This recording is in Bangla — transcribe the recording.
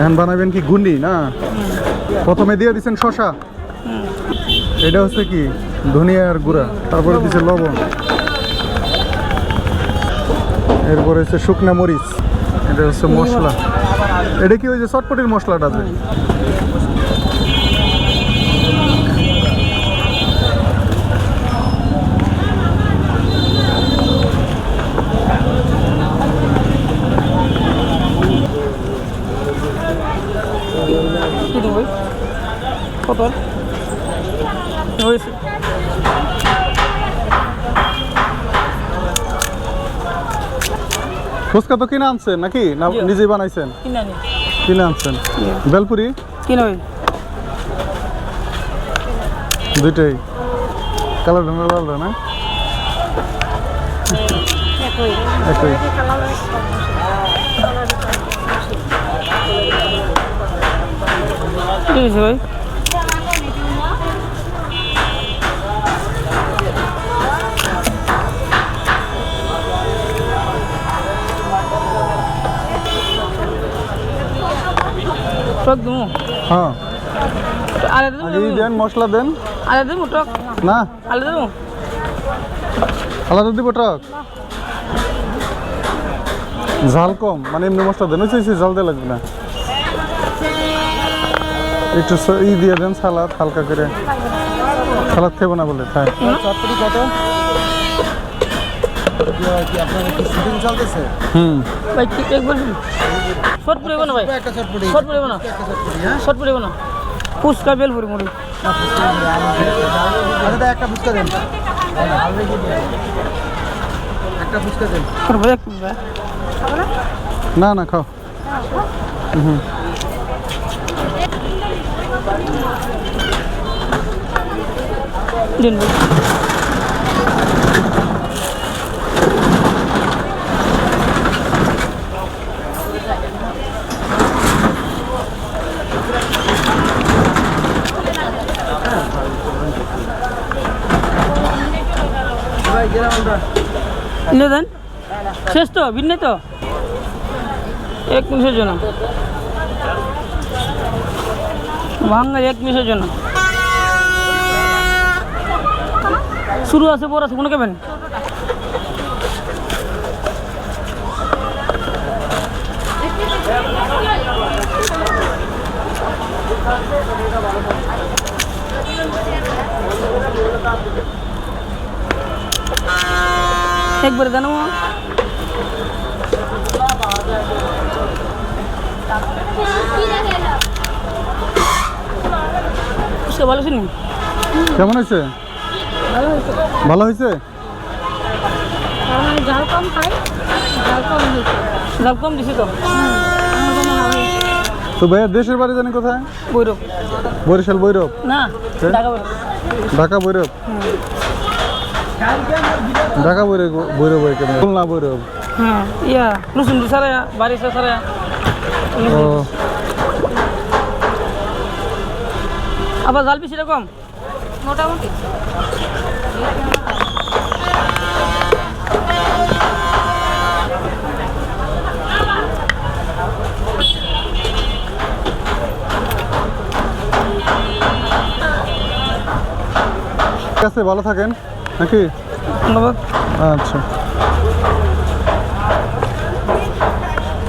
এখন বানাবেন কি গুন্ডি, না? প্রথমে দিয়ে দিচ্ছেন শশা এটা হচ্ছে কি? ধনিয়ার গুঁড়া। তারপরে দিচ্ছে লবণ। এরপরে হচ্ছে শুকনা মরিচ। এটা হচ্ছে মশলা। এটা কি ওই যে চটপটির মশলাটা কত হয়েছে? ফুচকা তো কিনে আনছেন নাকি? না জি। নিজেই বানাইছেন? কিনা নি আনছেন? বেলপুরি? কিনা দুইটাই। কালার আলাদা না? একই। কি হয়েছে ভাই? টক দেবো হ্যাঁ। আগে দেবো দেন মশলা দেন। আলাদা দেবো টক না? আলাদা দেবো আলাদা দিব টক? ঝাল কম মানে এমনি মশলা দেন। ওই ঝাল দিয়ে লাগবে না। একটু ই দিয়ে দেন সালাদ হালকা করে। সালাদ খেবো না বলে তাই কত হুম ভাই কি একবার শর্ট পড়ে না ভাই শর্ট পড়ে না শর্ট পড়ে না ফুচকা বেল ভরি মুড়ি একটা ফুচকা দেন একটা ফুচকা দেন না না খাও হুম দিন লে দেন। শেষ তো ভিন্ন তো? এক মিনিটের জন্য ভাঙ্গা এক মিনিটের জন্য শুরু আছে, পর আছে কোনো কেবেন একবারে জানো? ভালো শুনি কেমন হয়েছে? ভালো হয়েছে? ঝাল কম খাই ঝাল কম হয়েছে লাভ কম দিছি তো? তো ভাইয়া দেশের বাড়ি জানি কোথায়? বৈরব। বরিশাল বৈরব? না হ্যাঁ? ঢাকা বৈরব। ঢাকা বৈরব? ঢাকা বৈরব বৈরব এখানে খুলনা বৈরব হ্যাঁ ইয়া রসুন দি সারা বাড়ি সারা ও। আবার জাল বেশি রকম মোটামুটি। ঠিক আছে ভালো থাকেন। নাকি? ধন্যবাদ। আচ্ছা।